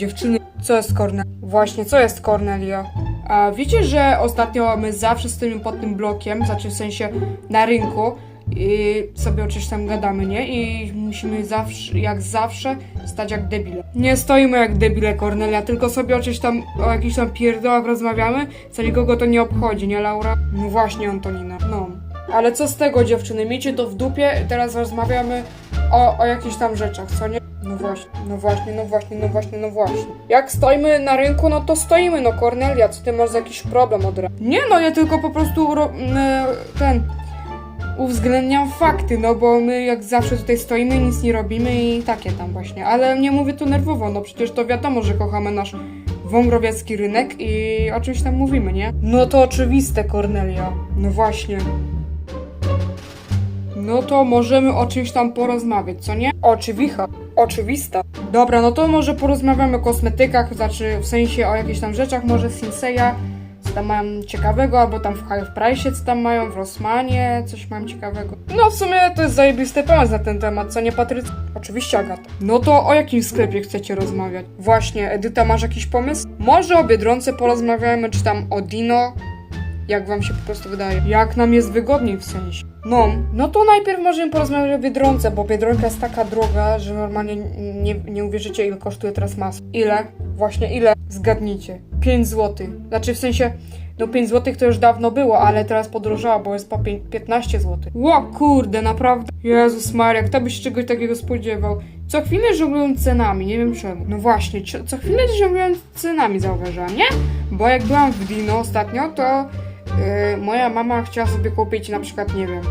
Dziewczyny, co jest Kornel? Właśnie, co jest Kornelia? A wiecie, że ostatnio my zawsze stoimy pod tym blokiem, znaczy w sensie na rynku i sobie o czymś tam gadamy, nie? I musimy zawsze, jak zawsze, stać jak debile. Nie stoimy jak debile, Kornelia, tylko sobie o czymś tam, o jakichś tam pierdołach rozmawiamy, co nikogo to nie obchodzi, nie Laura? No właśnie, Antonina, no. Ale co z tego, dziewczyny, miejcie to w dupie, teraz rozmawiamy o, o jakichś tam rzeczach, co nie? No właśnie, no właśnie, no właśnie, no właśnie, no właśnie. Jak stoimy na rynku, no to stoimy, no Kornelia, co ty masz jakiś problem od razu? Nie no, ja tylko po prostu e, ten uwzględniam fakty, no bo my jak zawsze tutaj stoimy, nic nie robimy i takie tam właśnie. Ale nie mówię to nerwowo, no przecież to wiadomo, że kochamy nasz wągrowiecki rynek i o czymś tam mówimy, nie? No to oczywiste, Kornelia. No właśnie. No to możemy o czymś tam porozmawiać, co nie? Oczywicha. Oczywista. Dobra, no to może porozmawiamy o kosmetykach, znaczy w sensie o jakichś tam rzeczach, może Sinseya, co tam mają ciekawego, albo tam w High Price co tam mają, w Rossmanie, coś mają ciekawego. No w sumie to jest zajebisty pomysł na ten temat, co nie Patrycja? Oczywiście Agata. No to o jakim sklepie chcecie rozmawiać? Właśnie, Edyta, masz jakiś pomysł? Może o Biedronce porozmawiamy, czy tam o Dino? Jak wam się po prostu wydaje? Jak nam jest wygodniej w sensie? No, no to najpierw możemy porozmawiać o Biedronce, bo Biedronka jest taka droga, że normalnie nie, nie uwierzycie ile kosztuje teraz masło. Ile? Właśnie ile? Zgadnijcie. 5 zł. Znaczy w sensie, no 5 zł to już dawno było, ale teraz podrożała, bo jest po pię- 15 zł. Ło kurde, naprawdę. Jezus Maria, kto by się czegoś takiego spodziewał? Co chwilę żonglują cenami, nie wiem czemu. No właśnie, co, co chwilę żonglują cenami, zauważyłam, nie? Bo jak byłam w Dino ostatnio, to moja mama chciała sobie kupić na przykład, nie wiem,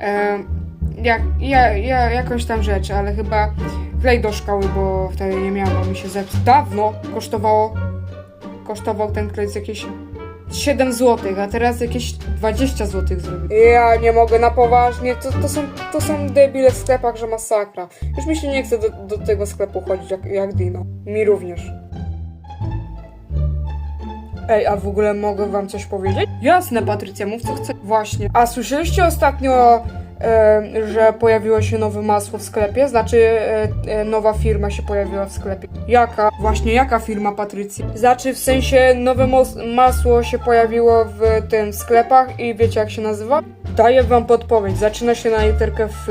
yy, jak, ja, ja, jakąś tam rzecz, ale chyba klej do szkoły, bo wtedy nie miałam, bo mi się zepsuł. Dawno kosztowało, kosztował ten klej z jakieś 7 zł, a teraz jakieś 20 zł zrobił. Ja nie mogę na poważnie, to, to, są, to są debile w sklepach, że masakra. Już mi się nie chce do, do tego sklepu chodzić jak, jak Dino. Mi również. Ej, a w ogóle mogę wam coś powiedzieć? Jasne, Patrycja, mów co chcesz. Właśnie. A słyszeliście ostatnio, e, że pojawiło się nowe masło w sklepie? Znaczy, e, e, nowa firma się pojawiła w sklepie. Jaka? Właśnie, jaka firma, Patrycja? Znaczy, w sensie, nowe masło się pojawiło w tym sklepach i wiecie jak się nazywa? Daję wam podpowiedź. Zaczyna się na literkę F.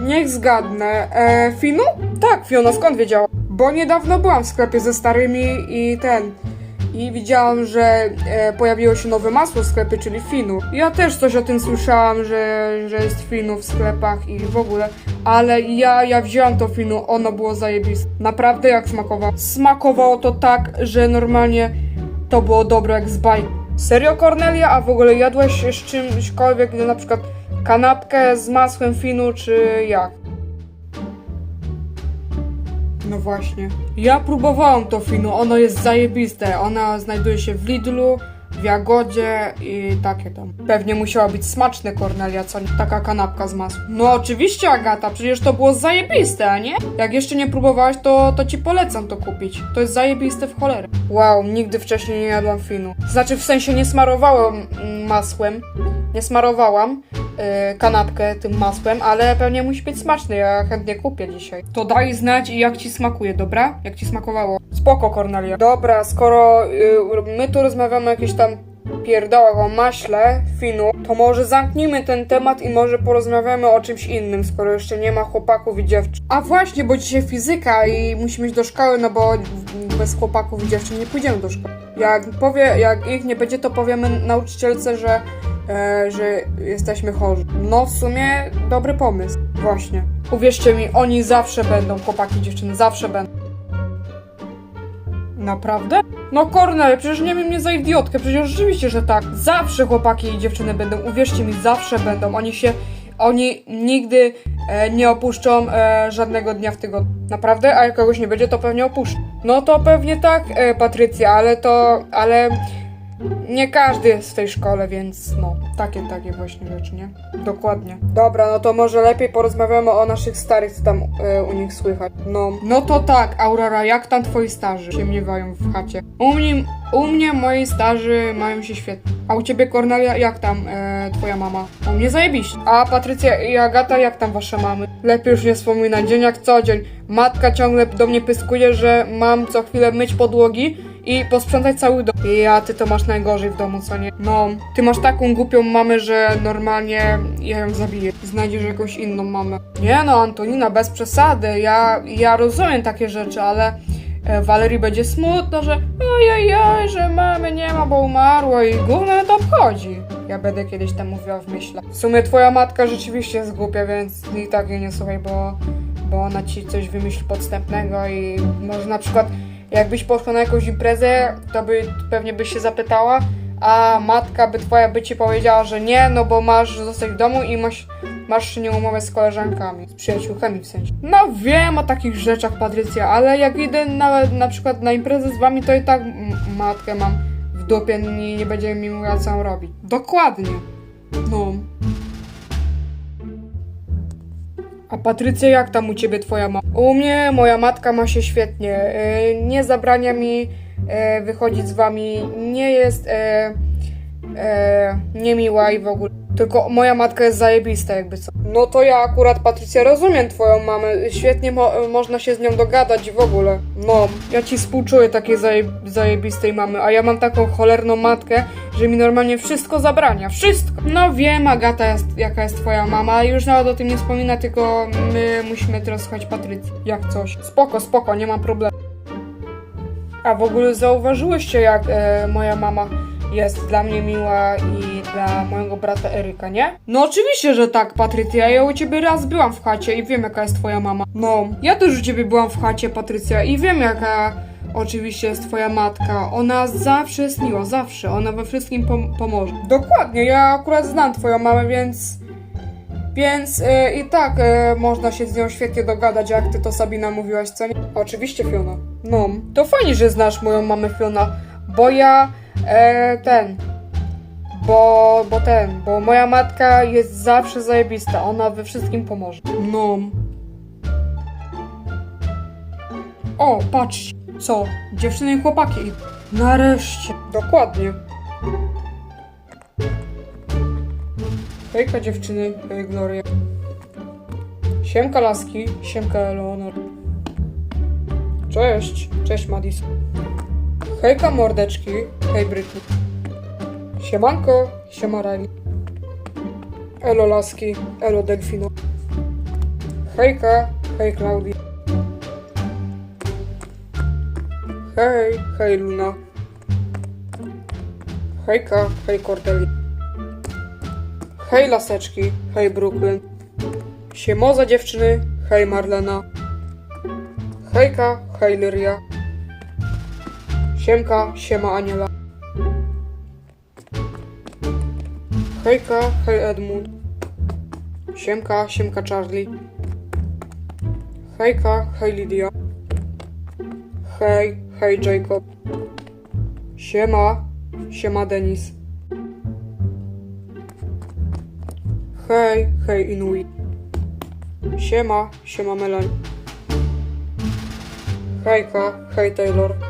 Niech zgadnę. E, Finu? Tak, Fiona, skąd wiedziała? Bo niedawno byłam w sklepie ze starymi i ten. I widziałam, że e, pojawiło się nowe masło w sklepie, czyli Finu. Ja też coś o tym słyszałam, że, że jest Finu w sklepach i w ogóle. Ale ja, ja wzięłam to Finu, ono było zajebiste. Naprawdę jak smakowało. Smakowało to tak, że normalnie to było dobre jak z bajki. Serio, Cornelia? A w ogóle jadłeś z czymśkolwiek, na przykład kanapkę z masłem Finu, czy jak? No właśnie. Ja próbowałam to finu, ono jest zajebiste. Ona znajduje się w Lidlu, w Jagodzie i takie tam. Pewnie musiała być smaczne, Kornelia, co nie? Taka kanapka z masłem. No oczywiście, Agata, przecież to było zajebiste, a nie? Jak jeszcze nie próbowałaś, to, to ci polecam to kupić. To jest zajebiste w cholerę. Wow, nigdy wcześniej nie jadłam finu. Znaczy, w sensie nie smarowałam mm, masłem. Nie smarowałam y, kanapkę tym masłem, ale pewnie musi być smaczny. Ja chętnie kupię dzisiaj. To daj znać jak ci smakuje, dobra? Jak ci smakowało. Spoko, Kornelia. Dobra, skoro y, my tu rozmawiamy jakieś tam pierdołach o maśle, finu, to może zamknijmy ten temat i może porozmawiamy o czymś innym, skoro jeszcze nie ma chłopaków i dziewczyn. A właśnie, bo dzisiaj fizyka i musimy iść do szkoły, no bo bez chłopaków i dziewczyn nie pójdziemy do szkoły. Jak powie, jak ich nie będzie, to powiemy nauczycielce, że, e, że jesteśmy chorzy. No w sumie dobry pomysł, właśnie. Uwierzcie mi, oni zawsze będą, chłopaki dziewczyny, zawsze będą. Naprawdę? No Kornel, przecież nie wiem mnie za idiotkę, przecież rzeczywiście, że tak. Zawsze chłopaki i dziewczyny będą, uwierzcie mi, zawsze będą. Oni się, oni nigdy e, nie opuszczą e, żadnego dnia w tygodniu. Naprawdę? A jak kogoś nie będzie, to pewnie opuszczą. No to pewnie tak, e, Patrycja, ale to, ale Nie każdy jest w tej szkole, więc no, takie, takie właśnie rzeczy, nie? Dokładnie. Dobra, no to może lepiej porozmawiamy o naszych starych, co tam e, u nich słychać. No, no to tak, Aurora, jak tam twoi starzy się miewają w chacie? U mnie, u mnie moi starzy mają się świetnie. A u ciebie, Kornelia, jak tam e, twoja mama? U mnie zajebiście. A Patrycja i Agata, jak tam wasze mamy? Lepiej już nie wspominać, dzień jak co dzień. Matka ciągle do mnie pyskuje, że mam co chwilę myć podłogi i posprzątać cały dom. Ja, ty to masz najgorzej w domu, co nie? No, ty masz taką głupią mamę, że normalnie ja ją zabiję. Znajdziesz jakąś inną mamę. Nie no, Antonina, bez przesady. Ja, ja rozumiem takie rzeczy, ale e, Walerii będzie smutno, że ojej, że mamy nie ma, bo umarła i gówno to obchodzi. Ja będę kiedyś tam mówiła w myślach. W sumie twoja matka rzeczywiście jest głupia, więc i tak jej nie słuchaj, bo, bo ona ci coś wymyśli podstępnego i może na przykład jakbyś poszła na jakąś imprezę, to by pewnie byś się zapytała, a matka by twoja by ci powiedziała, że nie, no bo masz zostać w domu i masz, masz nie umawiać z koleżankami, z przyjaciółkami w sensie. No wiem o takich rzeczach, Patrycja, ale jak idę nawet na przykład na imprezę z wami, to i tak matkę mam w dupie i nie będzie mi mówiła co mam robić. Dokładnie. No. A Patrycja, jak tam u ciebie twoja mama? U mnie moja matka ma się świetnie. Yy, nie zabrania mi yy, wychodzić z wami. Nie jest yy, niemiła i w ogóle. Tylko moja matka jest zajebista, jakby co. No to ja akurat, Patrycja, rozumiem twoją mamę. Świetnie mo- można się z nią dogadać w ogóle. No, ja ci współczuję takiej zaje- zajebistej mamy, a ja mam taką cholerną matkę, że mi normalnie wszystko zabrania. Wszystko! No wiem, Agata, jest, jaka jest twoja mama, już nawet o tym nie wspomina, tylko my musimy teraz słuchać Patrycji. Jak coś. Spoko, spoko, nie ma problemu. A w ogóle zauważyłyście, jak e, moja mama jest dla mnie miła i dla mojego brata Eryka, nie? No oczywiście, że tak, Patrycja. Ja u ciebie raz byłam w chacie i wiem, jaka jest twoja mama. No, ja też u ciebie byłam w chacie, Patrycja, i wiem, jaka oczywiście jest twoja matka. Ona zawsze jest miła, zawsze. Ona we wszystkim pom- pomoże. Dokładnie, ja akurat znam twoją mamę, więc... Więc e, i tak e, można się z nią świetnie dogadać, jak ty to Sabina mówiłaś, co nie? Oczywiście, Fiona. No, to fajnie, że znasz moją mamę Fiona, bo ja e, ten. Bo, bo ten, bo moja matka jest zawsze zajebista, ona we wszystkim pomoże. No. O, patrz, co? Dziewczyny i chłopaki. Nareszcie. Dokładnie. Hejka dziewczyny, hej Gloria. Siemka laski, siemka Eleonor. Cześć, cześć Madison. Hejka mordeczki, hej Brytny. Siemanko, siema Riley. Elo laski, elo Delfino. Hejka, hej Klaudia. Hej, hej Luna. Hejka, hej Cordelia. Hej laseczki, hej Brooklyn. Siemoza dziewczyny, hej Marlena. Hejka, hej Lyria. Siemka, siema Aniela. Hejka, hej Edmund. Siemka, siemka Charlie. Hejka, hej Lydia. Hej, hej Jacob. Siema, siema Denis. Hej, hej Inuit. Siema, siema Melanie. Hejka, hej Taylor.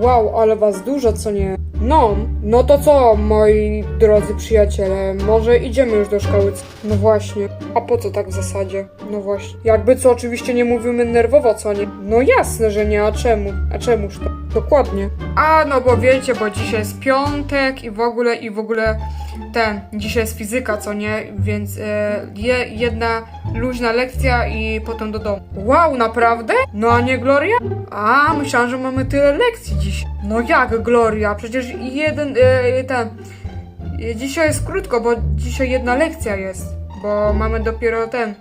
Wow, ale was dużo, co nie? No, no to co, moi drodzy przyjaciele, może idziemy już do szkoły? No właśnie, a po co tak w zasadzie? No właśnie. Jakby co, oczywiście nie mówimy nerwowo, co nie? No jasne, że nie, a czemu? A czemuż to? Dokładnie. A no bo wiecie, bo dzisiaj jest piątek i w ogóle, i w ogóle ten, dzisiaj jest fizyka, co nie? Więc e, je, jedna luźna lekcja i potem do domu. Wow, naprawdę? No a nie Gloria? A, myślałam, że mamy tyle lekcji dziś. No jak Gloria? Przecież jeden, e, ten... e, Dzisiaj jest krótko, bo dzisiaj jedna lekcja jest. Bo mamy dopiero ten...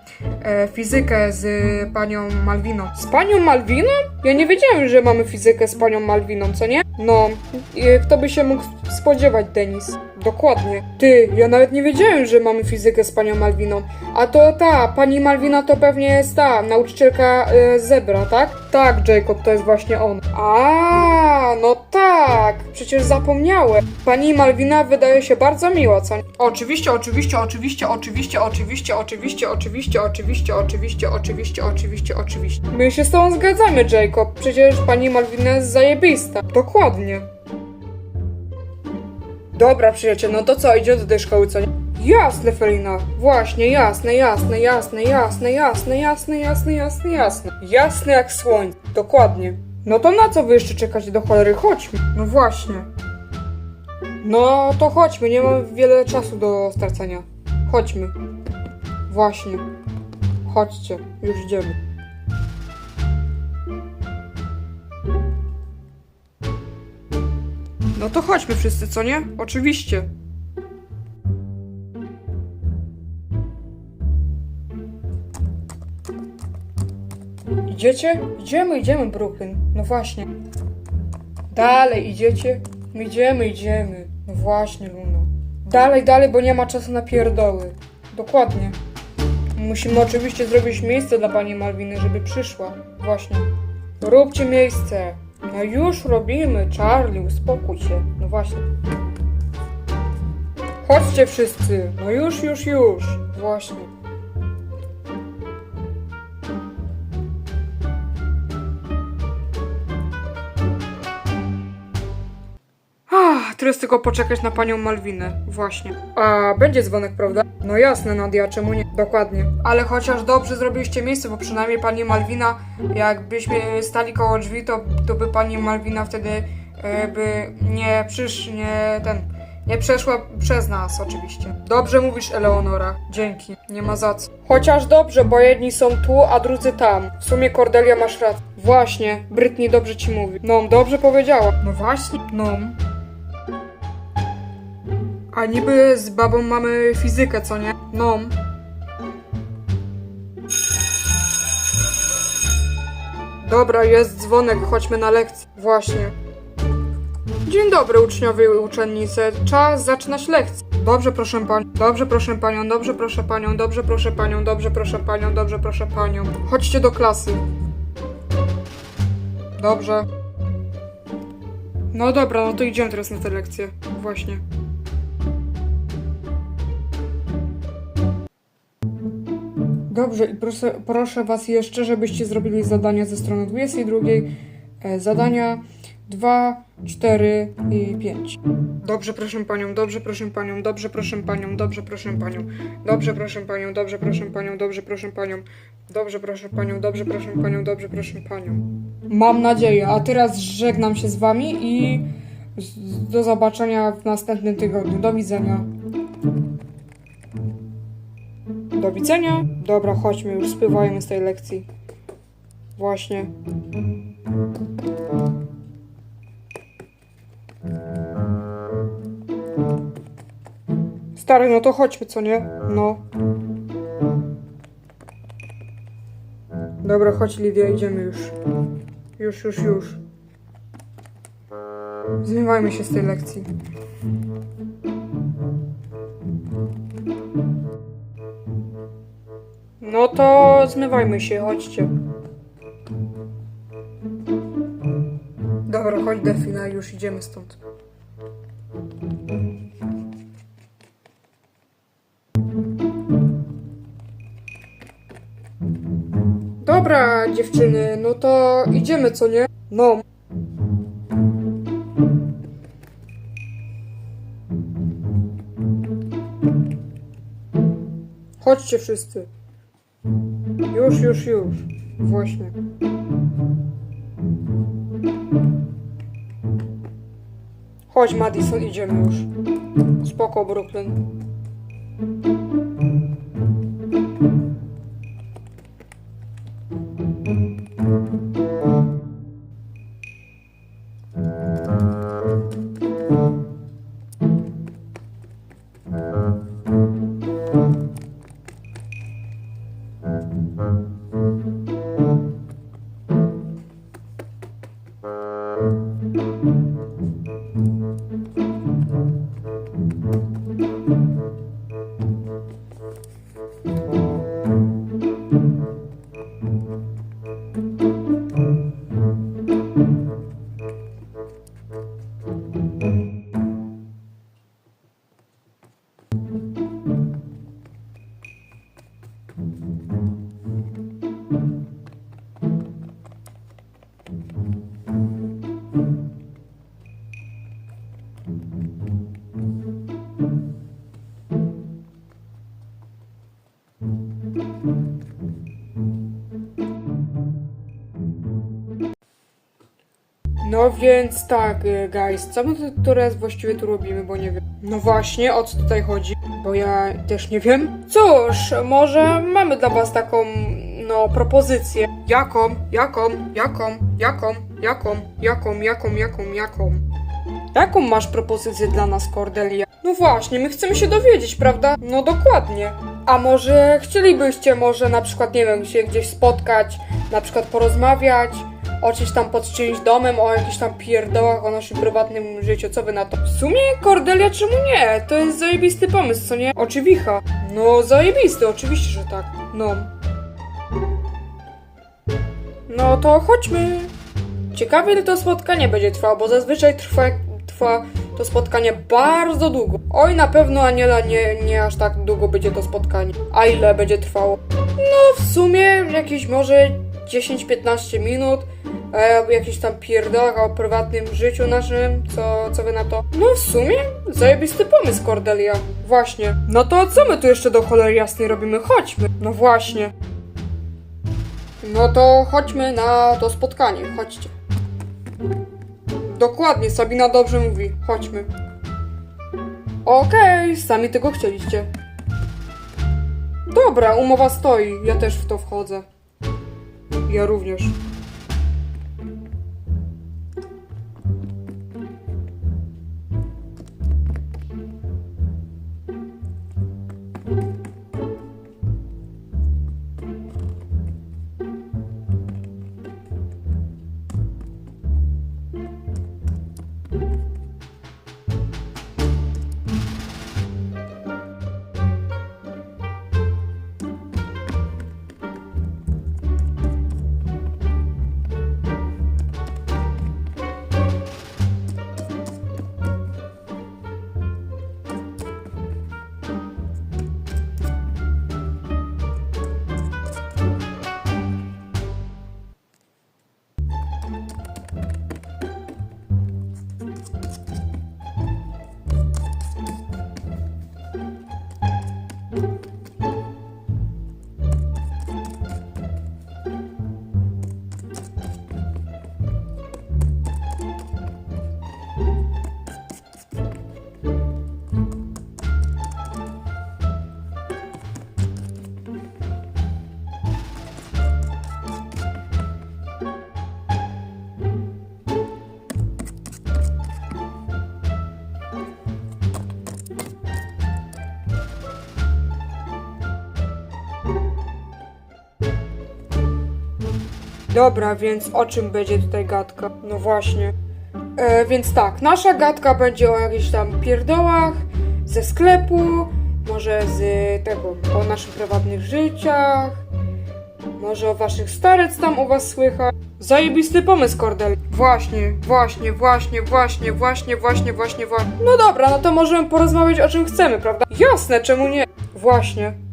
e, fizykę z panią Malwiną. Z panią Malwiną? Ja nie wiedziałem, że mamy fizykę z panią Malwiną, co nie? No, i kto by się mógł spodziewać, Denis? Dokładnie. Ty, ja nawet nie wiedziałem, że mamy fizykę z panią Malwiną. A to ta, pani Malwina to pewnie jest ta, nauczycielka e, zebra, tak? Tak, Jacob, to jest właśnie on. A, no tak, przecież zapomniałem. Pani Malwina wydaje się bardzo miła, co nie? Oczywiście, oczywiście, oczywiście, oczywiście, oczywiście, oczywiście, oczywiście, oczywiście, oczywiście, oczywiście, oczywiście, oczywiście. My się z tobą zgadzamy, Jacob. Przecież pani Malwina jest zajebista. Dokładnie. Dobra, przyjaciel, no to co, idzie do tej szkoły, co nie? Jasne, Felina. Właśnie, jasne, jasne, jasne, jasne, jasne, jasne, jasne, jasne, jasne. Jasne jak słońce. Dokładnie. No to na co wy jeszcze czekacie do cholery? Chodźmy. No właśnie. No to chodźmy, nie mamy wiele czasu do stracenia. Chodźmy. Właśnie. Chodźcie, już idziemy. No to chodźmy wszyscy, co nie? Oczywiście. Idziecie? Idziemy, idziemy, Brooklyn. No właśnie. Dalej idziecie? My idziemy, idziemy. No właśnie, Luna. Dalej, dalej, bo nie ma czasu na pierdoły. Dokładnie. Musimy oczywiście zrobić miejsce dla pani Malwiny, żeby przyszła. Właśnie. Róbcie miejsce. No już robimy, Charlie, uspokój się. No właśnie. Chodźcie wszyscy. No już, już, już. Właśnie. Teraz tylko poczekać na panią Malwinę. Właśnie. A będzie dzwonek, prawda? No jasne, Nadia, czemu nie? Dokładnie. Ale chociaż dobrze zrobiliście miejsce, bo przynajmniej pani Malwina, jakbyśmy stali koło drzwi, to, to by pani Malwina wtedy e, by nie przysz, nie ten, nie przeszła przez nas oczywiście. Dobrze mówisz, Eleonora. Dzięki. Nie ma za co. Chociaż dobrze, bo jedni są tu, a drudzy tam. W sumie Cordelia masz rację. Właśnie, Brytni dobrze ci mówi. No, dobrze powiedziała. No właśnie, no. A niby z babą mamy fizykę, co nie? No. Dobra, jest dzwonek, chodźmy na lekcję. Właśnie. Dzień dobry, uczniowie i uczennice. Czas zaczynać lekcję. Dobrze, proszę panią, dobrze, proszę panią, dobrze, proszę panią, dobrze, proszę panią, dobrze, proszę panią, dobrze, proszę panią. Chodźcie do klasy. Dobrze. No dobra, no to idziemy teraz na tę lekcję. Właśnie. Dobrze, i proszę, proszę Was jeszcze, żebyście zrobili zadania ze strony 22. E, zadania 2, 4 i 5. Dobrze, proszę Panią, dobrze, proszę Panią, dobrze, proszę Panią, dobrze, proszę Panią, dobrze, proszę Panią, dobrze, proszę Panią, dobrze, proszę Panią, dobrze, proszę Panią, dobrze, proszę Panią, dobrze, proszę Panią. Mam nadzieję, a teraz żegnam się z Wami i do zobaczenia w następnym tygodniu. Do widzenia. Do widzenia. Dobra, chodźmy, już spływajmy z tej lekcji. Właśnie. Stary, no to chodźmy, co nie? No. Dobra, chodź Lidia, idziemy już. Już, już, już. Zmywajmy się z tej lekcji. No to zmywajmy się, chodźcie. Dobra, chodź Defina, już idziemy stąd. Dobra, dziewczyny, no to idziemy, co nie? No. Chodźcie wszyscy. Już, już, już. Właśnie. Chodź, Madison, idziemy już. Spoko, Brooklyn. Więc tak, y, guys, co my tu teraz właściwie tu robimy, bo nie wiem. No właśnie, o co tutaj chodzi? Bo ja też nie wiem. Cóż, może mamy dla was taką, no, propozycję. Jaką, jaką, jaką, jaką, jaką, jaką, jaką, jaką, jaką? Jaką masz propozycję dla nas, Cordelia? No właśnie, my chcemy się dowiedzieć, prawda? No dokładnie. A może chcielibyście może na przykład, nie wiem, się gdzieś spotkać, na przykład porozmawiać, o czymś tam pod czyimś domem, o jakichś tam pierdołach, o naszym prywatnym życiu, co wy na to? W sumie, Cordelia, czemu nie? To jest zajebisty pomysł, co nie? Oczywicha. No, zajebisty, oczywiście, że tak. No. No to chodźmy. Ciekawe, ile to spotkanie będzie trwało, bo zazwyczaj trwa, trwa to spotkanie bardzo długo. Oj, na pewno Aniela nie, nie aż tak długo będzie to spotkanie. A ile będzie trwało? No, w sumie jakieś może 10-15 minut. E, tam pierdołach o prywatnym życiu naszym, co, co wy na to? No w sumie, zajebisty pomysł, Cordelia. Właśnie. No to co my tu jeszcze do cholery jasnej robimy? Chodźmy. No właśnie. No to chodźmy na to spotkanie, chodźcie. Dokładnie, Sabina dobrze mówi. Chodźmy. Okej, sami tego chcieliście. Dobra, umowa stoi. Ja też w to wchodzę. Ja również. Dobra, więc o czym będzie tutaj gadka? No właśnie. E, więc tak, nasza gadka będzie o jakichś tam pierdołach ze sklepu, może z tego, o naszych prywatnych życiach, może o waszych starec tam u was słychać. Zajebisty pomysł, Kordel. Właśnie, właśnie, właśnie, właśnie, właśnie, właśnie, właśnie, właśnie. No dobra, no to możemy porozmawiać o czym chcemy, prawda? Jasne, czemu nie? Właśnie.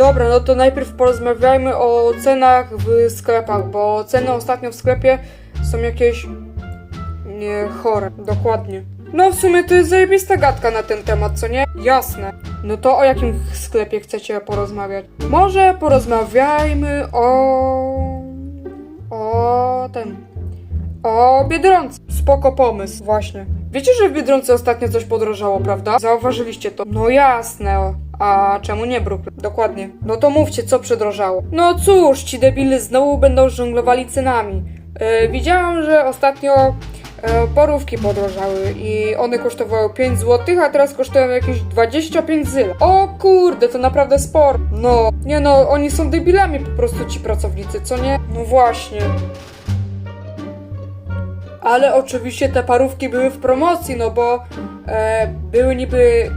Dobra, no to najpierw porozmawiajmy o cenach w sklepach, bo ceny ostatnio w sklepie są jakieś nie chore, dokładnie. No w sumie to jest zajebista gadka na ten temat, co nie? Jasne. No to o jakim sklepie chcecie porozmawiać? Może porozmawiajmy o... o ten... o Biedronce. Spoko pomysł, właśnie. Wiecie, że w Biedronce ostatnio coś podrożało, prawda? Zauważyliście to? No jasne. A czemu nie Brooklyn? Dokładnie. No to mówcie, co przedrożało. No cóż, ci debile znowu będą żonglowali cenami. E, widziałam, że ostatnio e, porówki podrożały i one kosztowały 5 zł, a teraz kosztują jakieś 25 zyla. O kurde, to naprawdę sporo. No, nie no, oni są debilami po prostu ci pracownicy, co nie? No właśnie. Ale oczywiście te parówki były w promocji, no bo e, były niby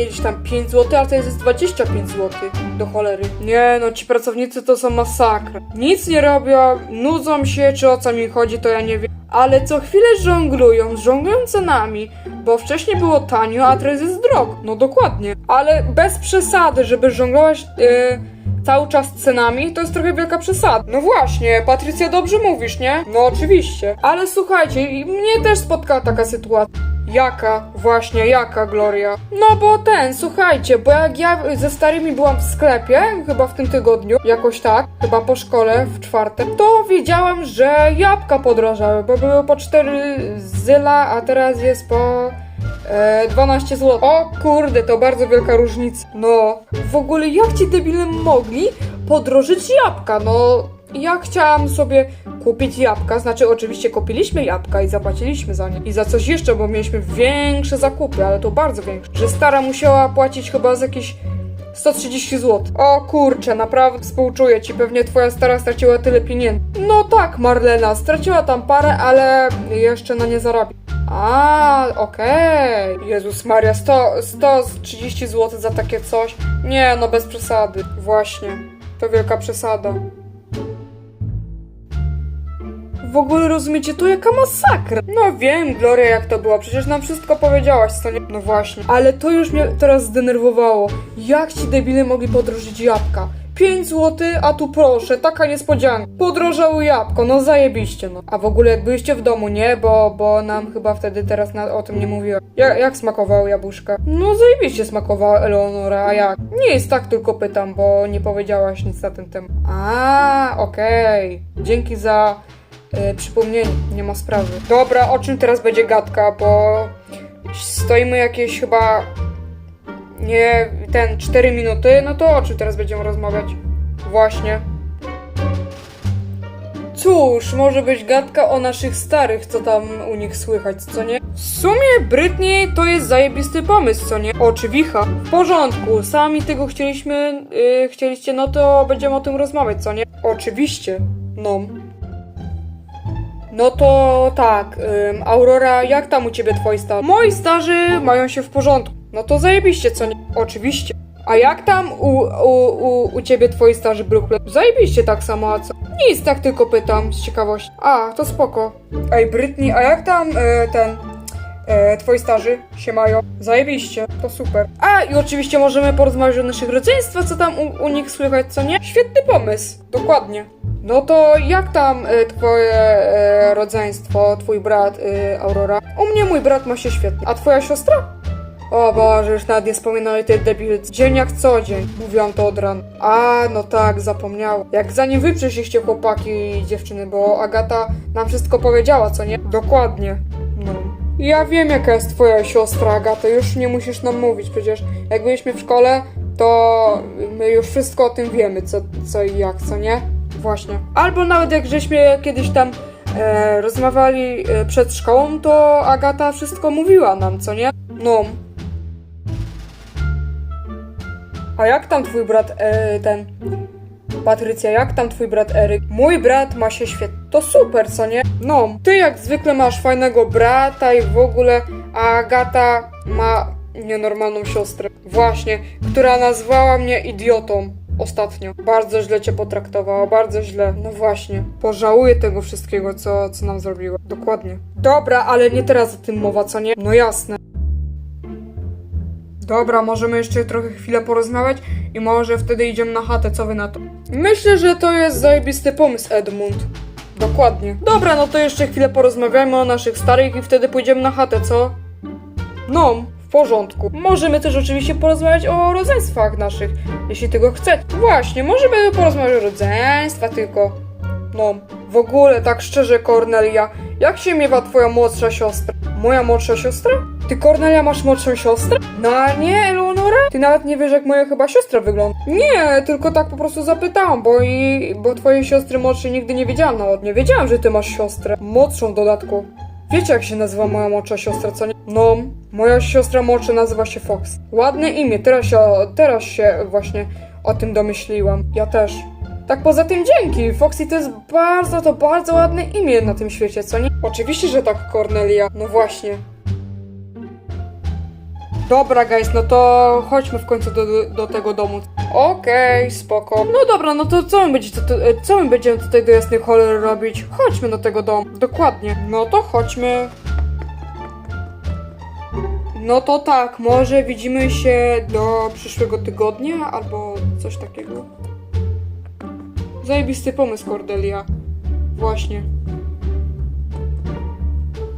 kiedyś tam 5 zł, a teraz jest 25 zł. Do cholery. Nie no, ci pracownicy to są masakra. Nic nie robią, nudzą się, czy o co mi chodzi, to ja nie wiem. Ale co chwilę żonglują, żonglują cenami, bo wcześniej było tanio, a teraz jest drogo. No dokładnie. Ale bez przesady, żeby żonglować e, cały czas cenami, to jest trochę wielka przesada. No właśnie, Patrycja, dobrze mówisz, nie? No oczywiście. Ale słuchajcie, i mnie też spotkała taka sytuacja. Jaka? Właśnie, jaka Gloria? No bo ten, słuchajcie, bo jak ja ze starymi byłam w sklepie, chyba w tym tygodniu, jakoś tak, chyba po szkole w czwartek, to wiedziałam, że jabłka podrożały, bo były po 4 zyla, a teraz jest po e, 12 zł. O kurde, to bardzo wielka różnica. No, w ogóle jak ci debile mogli podrożyć jabłka? No, ja chciałam sobie kupić jabłka, znaczy oczywiście kupiliśmy jabłka i zapłaciliśmy za nie. I za coś jeszcze, bo mieliśmy większe zakupy, ale to bardzo większe. Że stara musiała płacić chyba z jakieś 130 zł. O kurczę, naprawdę współczuję ci, pewnie twoja stara straciła tyle pieniędzy. No tak, Marlena, straciła tam parę, ale jeszcze na nie zarabia. A, okej. Jezus Maria, 100, 130 zł za takie coś? Nie, no bez przesady. Właśnie, to wielka przesada. W ogóle rozumiecie to jaka masakra? No wiem, Gloria, jak to było, przecież nam wszystko powiedziałaś, co nie? No właśnie. Ale to już mnie teraz zdenerwowało. Jak ci debile mogli podrożyć jabłka? 5 zł, a tu proszę, taka niespodzianka. Podrożały jabłko, no zajebiście, no. A w ogóle jak byliście w domu, nie? Bo, bo nam chyba wtedy teraz na, o tym nie mówiła. Jak, jak smakowały jabłuszka? No zajebiście smakowały, Eleonora, a jak? Nie jest tak, tylko pytam, bo nie powiedziałaś nic na ten temat. A, okej. Dzięki za e, przypomnienie, nie ma sprawy. Dobra, o czym teraz będzie gadka, bo stoimy jakieś chyba nie ten 4 minuty, no to o czym teraz będziemy rozmawiać? Właśnie. Cóż, może być gadka o naszych starych, co tam u nich słychać, co nie? W sumie Britney to jest zajebisty pomysł, co nie? Oczywicha. W porządku, sami tego chcieliśmy, yy, chcieliście, no to będziemy o tym rozmawiać, co nie? Oczywiście. No. No to tak, Aurora, jak tam u ciebie twoi starzy? Moi starzy mają się w porządku. No to zajebiście, co nie? Oczywiście. A jak tam u, u, u, u ciebie twoi starzy Brooklyn? Zajebiście tak samo, a co? Nic, tak tylko pytam, z ciekawości. A, to spoko. Ej, Britney, a jak tam e, ten... E, twoi starzy się mają? Zajebiście, to super. A, i oczywiście możemy porozmawiać o naszych rodzeństwach, co tam u, u nich słychać, co nie? Świetny pomysł, dokładnie. No to jak tam e, twoje e, rodzeństwo, twój brat, e, Aurora? U mnie mój brat ma się świetnie. A twoja siostra? O Boże, już nawet nie wspominaj tej debil. Dzień jak co dzień. Mówiłam to od rana. A, no tak, zapomniałam. Jak zanim wy przyszliście chłopaki i dziewczyny, bo Agata nam wszystko powiedziała, co nie? Dokładnie. No. Ja wiem jaka jest twoja siostra, Agata, już nie musisz nam mówić, przecież jak byliśmy w szkole, to my już wszystko o tym wiemy, co, co i jak, co nie? Właśnie. Albo nawet jak żeśmy kiedyś tam e, rozmawiali e, przed szkołą, to Agata wszystko mówiła nam, co nie? No. A jak tam twój brat, e, ten... Patrycja, jak tam twój brat Eryk? Mój brat ma się świetnie. To super, co nie? No, ty jak zwykle masz fajnego brata i w ogóle, a Agata ma nienormalną siostrę. Właśnie, która nazwała mnie idiotą ostatnio. Bardzo źle cię potraktowała, bardzo źle. No właśnie, pożałuję tego wszystkiego, co, co nam zrobiła. Dokładnie. Dobra, ale nie teraz o tym mowa, co nie? No jasne. Dobra, możemy jeszcze trochę chwilę porozmawiać i może wtedy idziemy na chatę, co wy na to? Myślę, że to jest zajebisty pomysł, Edmund. Dokładnie. Dobra, no to jeszcze chwilę porozmawiajmy o naszych starych i wtedy pójdziemy na chatę, co? No, w porządku. Możemy też oczywiście porozmawiać o rodzeństwach naszych, jeśli tego chcecie. Właśnie, możemy porozmawiać o rodzeństwach tylko. No, w ogóle, tak szczerze, Kornelia, jak się miewa twoja młodsza siostra? Moja młodsza siostra? Ty, Kornelia, masz młodszą siostrę? No, nie, Eleonora? Ty nawet nie wiesz, jak moja chyba siostra wygląda. Nie, tylko tak po prostu zapytałam, bo i... bo twojej siostry młodszej nigdy nie wiedziałam nawet. Nie wiedziałam, że ty masz siostrę. Młodszą w dodatku. Wiecie, jak się nazywa moja młodsza siostra, co nie? No, moja siostra młodsza nazywa się Fox. Ładne imię, teraz się, teraz się właśnie o tym domyśliłam. Ja też. Tak poza tym dzięki, Foxy to jest bardzo, to bardzo ładne imię na tym świecie, co nie? Oczywiście, że tak, Cornelia. No właśnie. Dobra, guys, no to chodźmy w końcu do, do tego domu. Okej, spoko. No dobra, no to co my, będziecie, to, co my będziemy tutaj do jasnej cholery robić? Chodźmy do tego domu. Dokładnie. No to chodźmy. No to tak, może widzimy się do przyszłego tygodnia albo coś takiego. Zajebisty pomysł, Cordelia. Właśnie.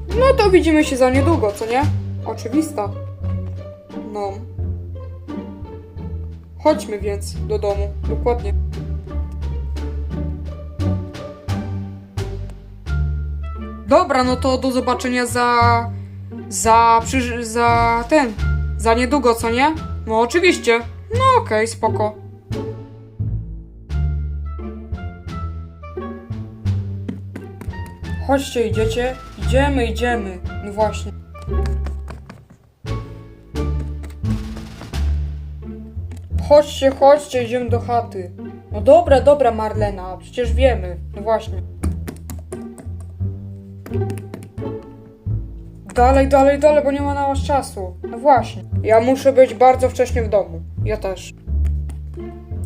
No to widzimy się za niedługo, co nie? Oczywista. No. Chodźmy więc do domu. Dokładnie. Dobra, no to do zobaczenia za. za. Przysz, za ten. Za niedługo, co nie? No oczywiście. No okej, spoko. Chodźcie, idziecie? Idziemy, idziemy. No właśnie. Chodźcie, chodźcie, idziemy do chaty. No dobra, dobra, Marlena, przecież wiemy. No właśnie. Dalej, dalej, dalej, bo nie ma na was czasu. No właśnie. Ja muszę być bardzo wcześnie w domu. Ja też.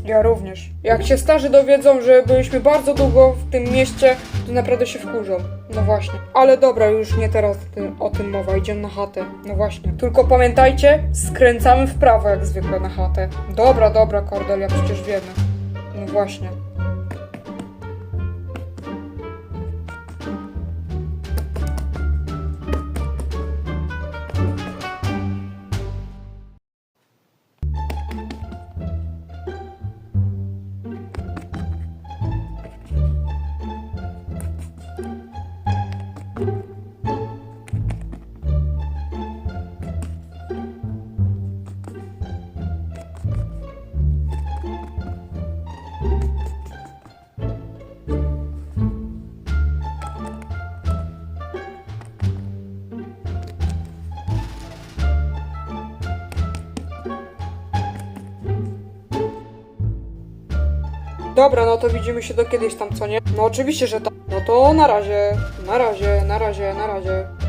Ja również. Jak się starzy dowiedzą, że byliśmy bardzo długo w tym mieście, to naprawdę się wkurzą. No właśnie. Ale dobra, już nie teraz o tym mowa, idziemy na chatę. No właśnie. Tylko pamiętajcie, skręcamy w prawo jak zwykle na chatę. Dobra, dobra, Cordelia, przecież wiemy. No właśnie. Dobra, no to widzimy się do kiedyś tam, co nie? No oczywiście, że tak. To na razie, na razie, na razie, na razie.